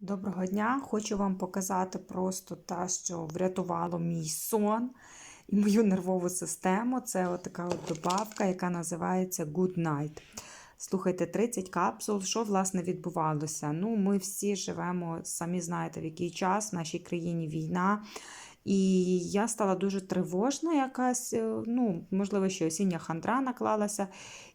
Доброго дня! Хочу вам показати просто те, що врятувало мій сон і мою нервову систему. Це от така добавка, яка називається Good Night. Слухайте, 30 капсул. Що власне відбувалося? Ну, ми всі живемо, самі знаєте, в який час в нашій країні війна. І я стала дуже тривожна, якась, е, ну, можливо, ще осіння хандра наклалася,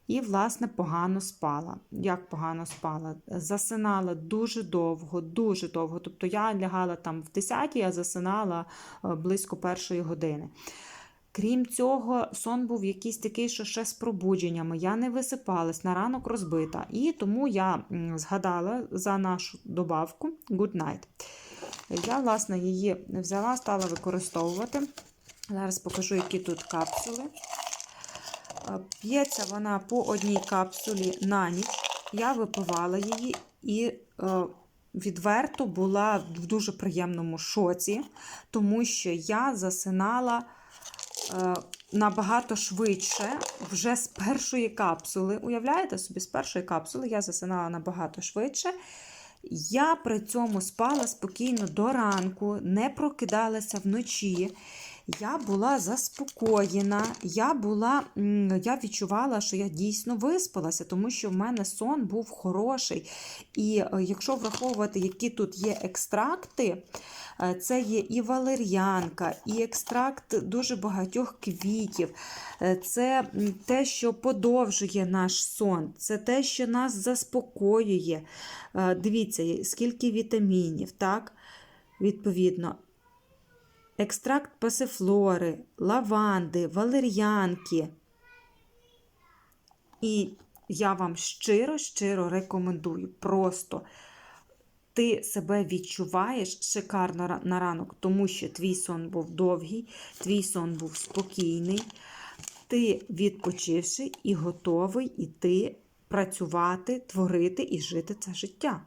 і, власне, погано спала. Як погано спала? Засинала дуже довго, дуже довго. Тобто я лягала там в 10 а засинала е, близько першої години. Крім цього, сон був якийсь такий, що ще з пробудженнями. Я не висипалась, на ранок розбита. І тому я згадала за нашу добавку Good Night. Я, власне, її взяла, стала використовувати. Зараз покажу, які тут капсули. Е, П'ється вона по одній капсулі на ніч. Я випивала її і е, відверто була в дуже приємному шоці, тому що я засинала е, набагато швидше вже з першої капсули. Уявляєте собі, з першої капсули я засинала набагато швидше. Я при цьому спала спокійно до ранку, не прокидалася вночі. Я була заспокоєна, я була, я відчувала, що я дійсно виспалася, тому що в мене сон був хороший. І е, якщо враховувати, які тут є екстракти, е, це є і валер'янка, і екстракт дуже багатьох квітів. Е, Це те, що подовжує наш сон, це те, що нас заспокоює. Дивіться, скільки вітамінів, так? Відповідно, екстракт пасифлори, лаванди, валер'янки. І я вам щиро-щиро рекомендую. Просто ти себе відчуваєш шикарно на ранок, тому що твій сон був довгий, твій сон був спокійний, ти відпочивши і готовий іти працювати, творити і жити це життя.